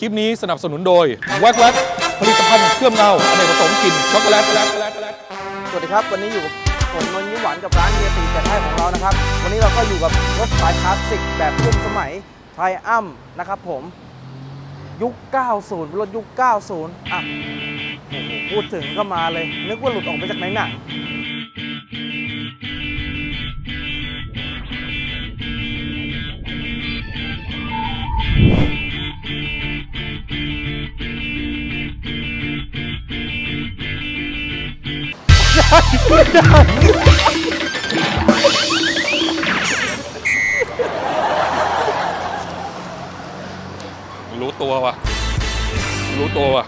คลิปนี้สนับสนุนโดยแวกแวกผลิตภัณฑ์เครื่องเงาอเนกประสงค์กลิ่นช็อกโกแลตช็อกโกแลตช็อกโกแลตสวัสดีครับ วันนี้อยู่กับผมนนยิ้มหวานกับร้านเฮียตีแต่ไทยของเรานะครับ วันนี้เราก็อยู่กับรถสายคลาสสิกแบบรุ่นสมัยไทอัมนะครับผมยุค 90เป็นรถยุค 90 อะโอ้โหพูดถึงก็มาเลย นึกว่าหลุดออกไปจากในหนัง รู้ตัวว่ะรู้ตัวว่ะ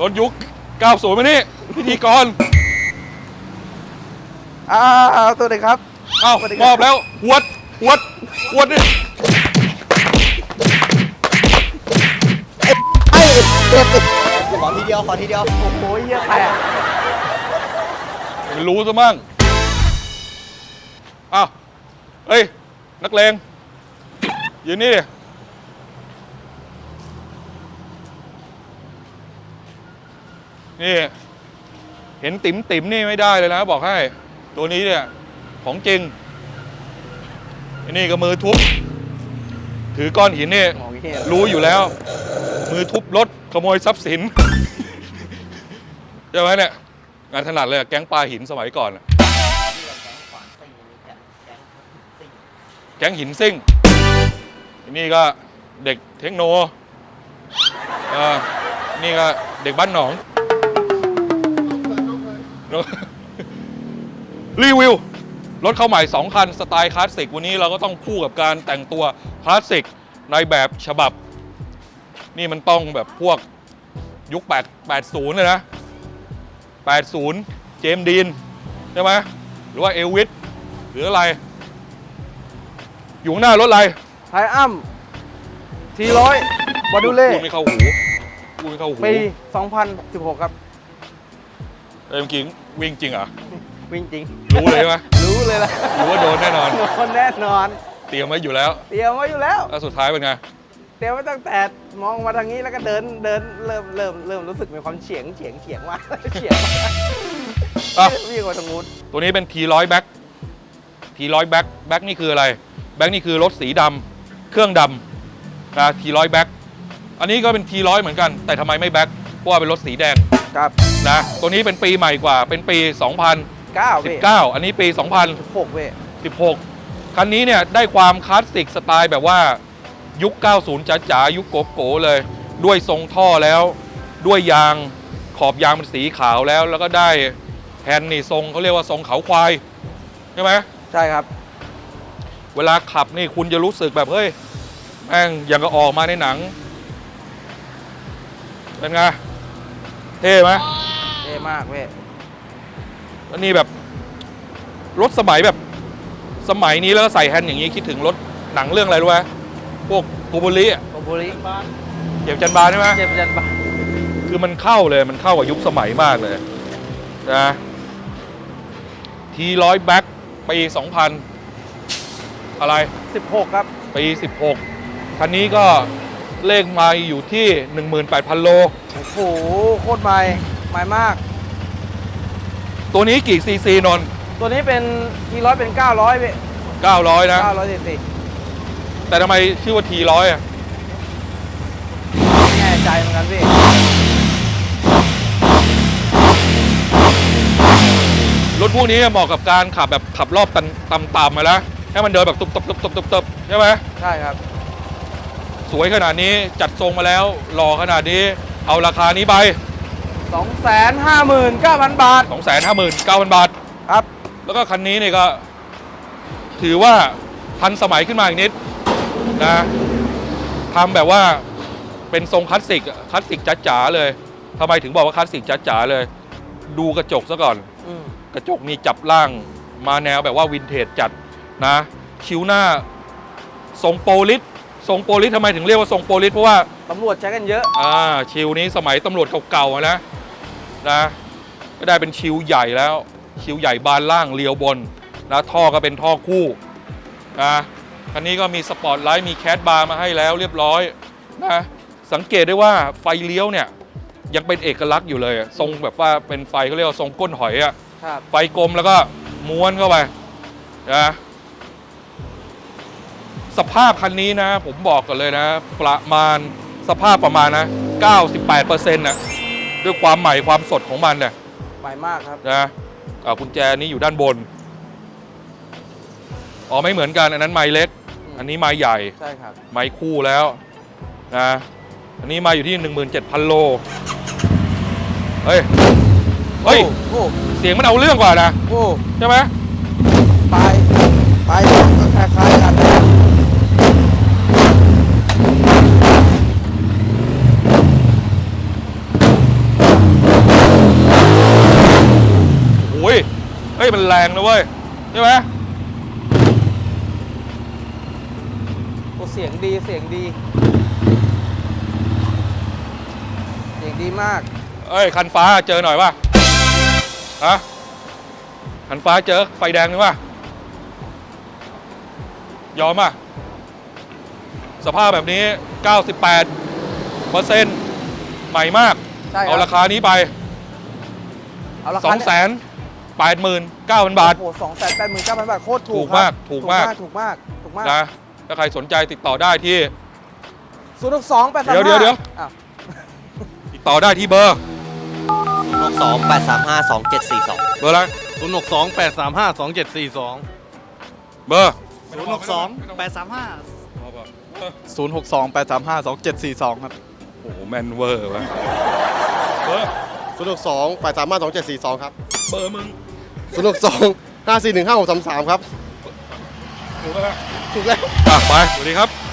รถยุค 90 มานี่พิธีกรอ้าวตัวเด็กครับ เอ้าสวัสดีมครับอบแล้วหวดหวดหวดนี่ไอ้เด็ก ขอทีเดียวขอทีเดียว โอ้โหเหี้ยแตกไม่รู้ซะมั่งอ้าวเฮ้ย นักเลงยืนนี่ดินี่ เห็นติ๋มติ๋มๆนี่ไม่ได้เลยนะ บอกให้ ตัวนี้เนี่ย ของจริงไอ้นี่ก็มือทุบ ถือก้อนหินนี่โอ้ยเหี้ยรู้อยู่แล้ว มือทุบรถ ขโมยทรัพย์สิน ใช่ไหมเนี่ยงานถนัดเลยอะแก๊งปลาหินสมัยก่อนอะแก๊งหินซิ่งนนี่ก็เด็กเทคโนเออนี่ก็เด็กบ้านหนองรีวิว รถเข้าใหม่ 2 คัน สไตล์คลาสสิก วันนี้เราก็ต้องคู่กับการแต่งตัวคลาสสิกในแบบฉบับ นี่มันต้องแบบพวกยุค8 80 เลยนะ 80 เจมส์ดีน ใช่ไหมหรือว่าเอลวิสหรืออะไร อยู่ข้างหน้ารถอะไรไทอัมทีร้อยบอดูเล่พูดไม่เข้าหูพูดไม่เข้าหูปี 2016 ครับเอ้ยเมื่อกี้วิ่งจริงเหรอ วิ่งจริง รู้เลยใช่ไหมรู้เลยล่ะรู้ว่าโดนแน่นอน โดนแน่นอน เตรียมไว้อยู่แล้ว เตรียมไว้อยู่แล้วแล้วสุดท้ายเป็นไง เตรียมไว้ตั้งแต่มองมาทางนี้แล้วก็เดินเดินเริ่มเริ่มเริ่มรู้สึกมีความเฉียงเฉียงเฉียงว่าเฉียงอะวิ่งมาทางนู้นตัวนี้เป็น T100 แบ็ค T100 แบ็คแบ็คนี่คืออะไร แบ็คนี่คือรถสีดำเครื่องดำนะ T100 แบ็คอันนี้ก็เป็น T100 เหมือนกัน แต่ทำไมไม่แบ็คเพราะว่าเป็นรถสีแดงครับนะตัวนี้เป็นปีใหม่กว่าเป็นปี9เว้ย2019 อันนี้ปี6เว้ย2016 คันนี้เนี่ยได้ความคลาสสิกสไตล์แบบว่า ยุค 90จ๋าๆยุคโกโก้เลย ด้วยทรงท่อแล้ว ด้วยยางขอบยางเป็นสีขาวแล้ว แล้วก็ได้แฮนด์นี่ทรงเขาเรียกว่าทรงเขาควายใช่ไหมใช่ครับ เวลาขับนี่คุณจะรู้สึกแบบเฮ้ยแม่งอย่างก็ออกมาในหนัง เป็นไงเท่ไหมเท่มากเว้ยอันนี้แบบรถสมัยแบบสมัยนี้แล้วก็ใส่แฮนด์อย่างนี้คิดถึงรถหนังเรื่องอะไรรู้ไหม พวกโกโบลีอะโกบุริเก็บจันบานใช่ไหมเจ็บจันบาคือมันเข้าเลยมันเข้ากับยุคสมัยมากเลยนะทีร้อยแบ็คปี2000 อะไร 16 ครับ ปี 16 คันนี้ก็เลขไมาอยู่ที่ 18,000 โล โอ้โห โคตรใหม่ใหม่มาก ตัวนี้กี่ซีซีนนท์ตัวนี้เป็นทีร้อยเป็น 900เว้ย900 นะ 900ซีซี แต่ทำไมชื่อว่าทีร้อยอะไม่แน่ใจเหมือนกันพี่รถพวกนี้เหมาะกับการขับแบบขับรอบต่ำๆมาแล้วให้มันเดินแบบตุบๆตุบๆๆๆใช่ไหมใช่ครับ สวยขนาดนี้จัดทรงมาแล้วหล่อขนาดนี้เอาราคานี้ไป 259,000 บาท 259,000 บาท ครับ แล้วก็คันนี้เนี่ยก็ ถือว่าทันสมัยขึ้นมาอีกนิด นะทำแบบว่าเป็นทรงคลาสสิกอะคลาสสิกจ๋าๆเลยทำไมถึงบอกว่าคลาสสิกจ๋าๆเลย ดูกระจกซะก่อน อืมกระจกนี่จับล่างมาแนวแบบว่าวินเทจจัดนะ คิ้วหน้าทรงโปลิสทรงโปลิสทำไมถึงเรียกว่าทรงโปลิสเพราะว่า ตำรวจใช้กันเยอะ อ่าชิวนี้สมัยตำรวจเก่าๆอะนะนะก็ได้เป็นชิวใหญ่แล้ว ชิวใหญ่บานล่างเลียวบนนะท่อก็เป็นท่อคู่นะ คันนี้ก็มีสปอร์ตไลท์มีแคดบาร์มาให้แล้วเรียบร้อยนะสังเกตได้ว่าไฟเลี้ยวเนี่ยยังเป็นเอกลักษณ์อยู่เลยอะทรงแบบว่าเป็นไฟเขาเรียกว่าทรงก้นหอยอะครับไฟกลมแล้วก็ม้วนเข้าไปนะสภาพคันนี้นะ ผมบอกกันเลยนะ ประมาณสภาพประมาณนะ 98%นะด้วยความใหม่ความสดของมันเนี่ยใหม่มากครับนะอ่ากุญแจนี้อยู่ด้านบน อ๋อไม่เหมือนกันอันนั้นไม้เล็กอืมอันนี้ไม้ใหญ่ ใช่ครับ ไม้คู่แล้วนะอันนี้มาอยู่ที่ 17,000 โล เฮ้ย เฮ้ย โอ้เสียงมันเอาเรื่องกว่านะ โอ้ใช่ไหมปลายปลายก็คล้ายๆกันนะโอ้ยเฮ้ย มันแรงนะเว้ย ใช่ไหม โอ้ เสียงดีเสียงดี เสียงดีมาก เอ้ย คันฟ้าเจอหน่อยป่ะฮะคันฟ้าเจอไฟแดงนี่ป่ะยอมป่ะ สภาพแบบนี้ 98เปอร์เซ็นต์ใหม่มาก ใช่คเอารัราคานี้ไป เอารา2คา8 9 0 0 0 บาท โอ้โหสองแสนแปดหมื่นเก้าพันบาทโคตรถูถูกกครับมากถูกมาก ถูกมาก ถูกมาก นะ ถ้าใครสนใจติดต่อได้ที่ ศูนย์หกสองแปดสามเดี๋ยวเดี๋ยวเดี๋ยว ติดต่อได้ที่เบอร์6 2 8 3 5 2 7 4 2 เบอร์อะไรศูนย์หกสองแปดสามห้าสองเจ็ดสี่สองเบอร์ศูนย์หกสองแปดสามห้าศูนย์หกสองแปดสามห้าสองเจ็ดสี่สองครับ โอ้โหแมนเวอร์วะเบอร์ศูนย์หกสองแปดสามห้าสองเจ็ดสี่สองครับ เบอร์มึงศูนย์หกสองห้าสี่หนึ่งห้าหกสามสามครับ ถูกแล้วถูกแล้ว อะไปสวัสดีครับ